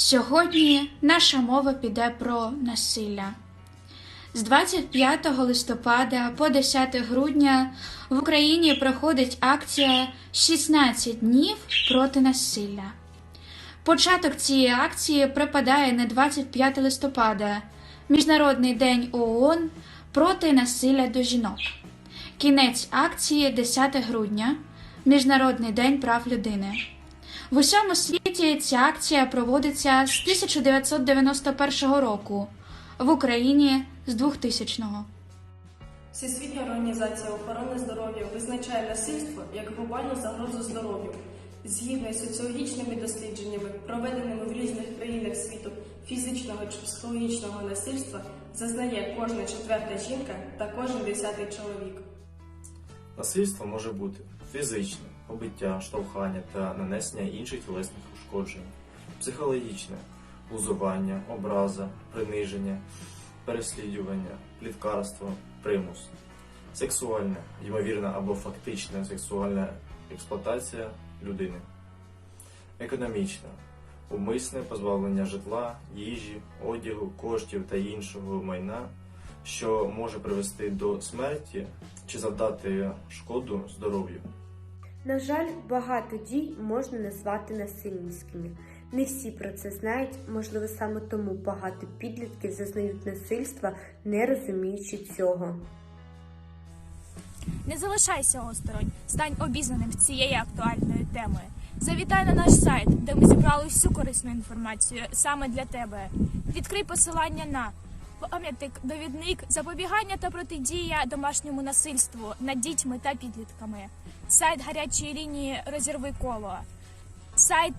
Сьогодні наша мова піде про насилля. З 25 листопада по 10 грудня в Україні проходить акція «16 днів проти насилля. Початок цієї акції припадає на 25 листопада, Міжнародний день ООН проти насилля до жінок. Кінець акції 10 грудня, Міжнародний день прав людини. В усьому світі ця акція проводиться з 1991 року, в Україні з 2000-го. Всесвітня організація охорони здоров'я визначає насильство як глобальну загрозу здоров'ю. Згідно з соціологічними дослідженнями, проведеними в різних країнах світу, фізичного чи психологічного насильства зазнає кожна четверта жінка та кожен десятий чоловік. Насильство може бути фізичне, побиття, штовхання та нанесення інших тілесних ушкоджень, психологічне, глузування, образа, приниження, переслідування, пліткарство, примус, сексуальне, ймовірна або фактична сексуальна експлуатація людини, економічне, умисне позбавлення житла, їжі, одягу, коштів та іншого майна, що може привести до смерті чи завдати шкоду здоров'ю. На жаль, багато дій можна назвати насильницькими. Не всі про це знають, можливо, саме тому багато підлітків зазнають насильства, не розуміючи цього. Не залишайся осторонь, стань обізнаним з цієї актуальної теми. Завітай на наш сайт, де ми зібрали всю корисну інформацію саме для тебе. Відкрий посилання на пам'ятник, довідник, запобігання та протидія домашньому насильству над дітьми та підлітками, сайт гарячої лінії Розірви коло, сайт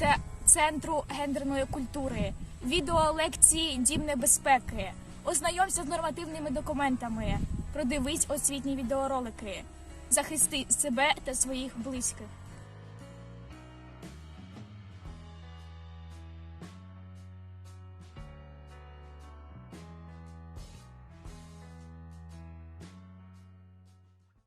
Центру гендерної культури, відеолекції Дім небезпеки. Ознайомся з нормативними документами, продивись освітні відеоролики, захисти себе та своїх близьких.